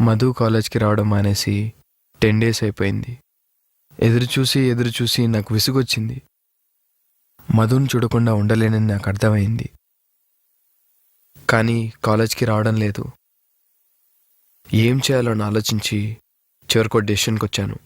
మధు కాలేజ్కి రావడం మానేసి టెన్ డేస్ అయిపోయింది. ఎదురు చూసి ఎదురు చూసి నాకు విసుగొచ్చింది. మధుని చూడకుండా ఉండలేనని నాకు అర్థమైంది. కానీ కాలేజ్కి రావడం లేదు. ఏం చేయాలో అని ఆలోచించి చివరికో డెసిషన్కి వచ్చాను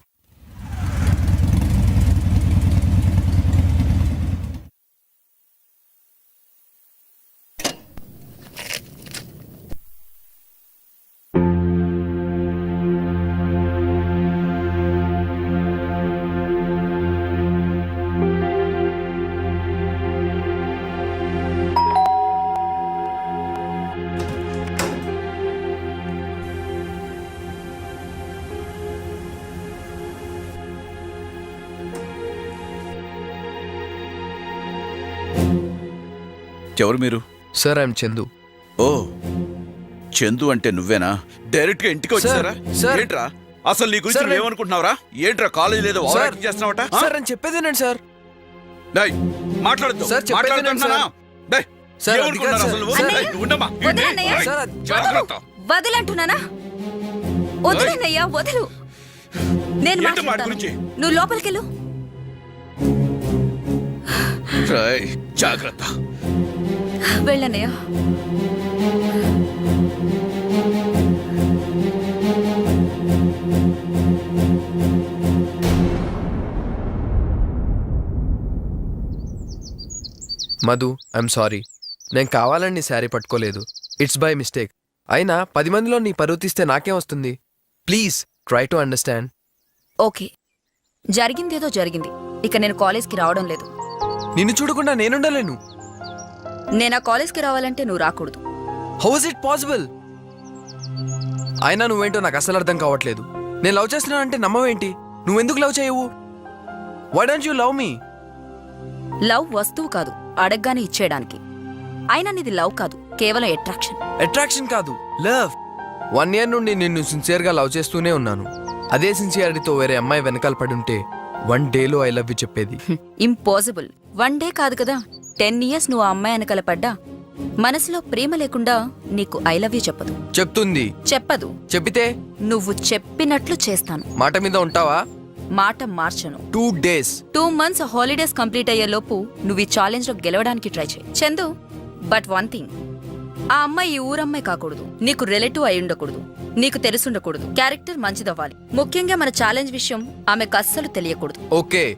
ఎవరు మీరు? సార్ ఐఎమ్ చందు ఓ చందు అంటే నువ్వేనా? డైరెక్ట్గా ఇంటికి వచ్చారా సార్. ఏంట్రా? అసలు నీ గురించి ఏమనుకుంటున్నావురా? ఏంట్రా కాలేజ్ లేదో ఓవర్ సార్. యాక్టింగ్ చేస్తున్నావట? సార్ నేను చెప్పేదేనండి సార్ మాట్లాడద్దు. సార్, చెప్పేది మాట్లాడుతున్నానా వినండి, సార్, ఉండమ్మా. జాగ్రత్త. వదలంటున్నానా? వదలన్నయ్యా వదలు. నేను మాట్లాడతాను? నువ్వు లోపలికెళ్ళు. రేయ్, జాగ్రత్త. వెళ్ళన్నయ్యా మధు ఐఎమ్ సారీ నేను కావాలని నీ శారీ పట్టుకోలేదు. ఇట్స్ బై మిస్టేక్ అయినా పది మందిలో నీ పరువు తీస్తే నాకేం వస్తుంది? Please try to understand okay. జరిగిందేదో జరిగింది. ఇక నేను కాలేజ్కి రావడం లేదు. నిన్ను చూడకుండా నేనుండలేను. నేను ఆ కాలేజ్కి రావాలంటే నువ్వు రాకూడదు. హౌ ఇస్ ఇట్ పాసిబుల్ అయినా నువ్వేంటో నాకు అసలు అర్థం కావట్లేదు. నేను లవ్ చేస్తున్నానంటే నమ్మవేంటి? నువ్వెందుకు లవ్ చేయవు? Why don't you love me love వస్తువు కాదు అడగ్గానే ఇచ్చేయడానికి. అయినా నీది లవ్ కాదు కేవలం అట్రాక్షన్ అట్రాక్షన్ కాదు లవ్ వన్ ఇయర్ నుండి నిన్ను సిన్సియర్గా లవ్ చేస్తూనే ఉన్నాను. అదే సిన్సియారిటీతో వేరే అమ్మాయి వెనకాల పడి ఉంటే వన్ డేలో ఐ లవ్ యూ చెప్పేది. ఇంపాసిబుల్ వన్ డే కాదు కదా. టెన్ ఇయర్స్ నువ్వు ఆ అమ్మాయి వెనకాల పడ్డా? మనసులో ప్రేమ లేకుండా నీకు ఐ లవ్ యూ చెప్పదు. చెప్తుంది. చెప్పదు. చెప్పితే? నువ్వు చెప్పినట్లు చేస్తాను. మాట మీద ఉంటావా? మాట మార్చను. Two days two months holidays complete అయ్యే లోపు నువ్వు ఈ ఛాలెంజ్లో గెలవడానికి ట్రై చేయి. చందు బట్ వన్ థింగ్ ఆ అమ్మాయి ఈ ఊరమ్మాయి కాకూడదు. నీకు రిలేటివ్ అయి ఉండకూడదు. నీకు తెలుసుండకూడదు క్యారెక్టర్ మంచిదవ్వాలి. ముఖ్యంగా మన ఛాలెంజ్ విషయం ఆమెకు అస్సలు తెలియకూడదు. ఓకే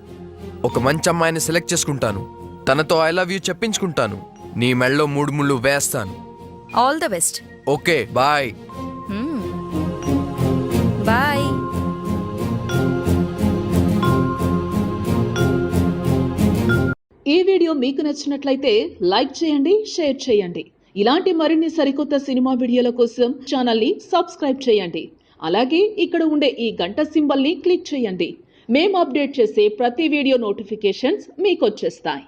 ఒక మంచి అమ్మాయిని సెలెక్ట్ చేసుకుంటాను. తనతో ఐ లవ్ యూ చెప్పించుకుంటాను. నీ మెళ్ళలో మూడు ముళ్ళు వేస్తాను. All the best okay bye. Bye ఈ వీడియో మీకు నచ్చినట్లయితే లైక్ చేయండి షేర్ చేయండి. ఇలాంటి మరిన్ని సరికొత్త సినిమా వీడియోల కోసం ఛానల్ని సబ్స్క్రైబ్ చేయండి. అలాగే ఇక్కడ ఉండే ఈ గంట సింబల్ని క్లిక్ చేయండి. మేము అప్డేట్ చేసే ప్రతి వీడియో నోటిఫికేషన్స్ మీకు వచ్చేస్తాయి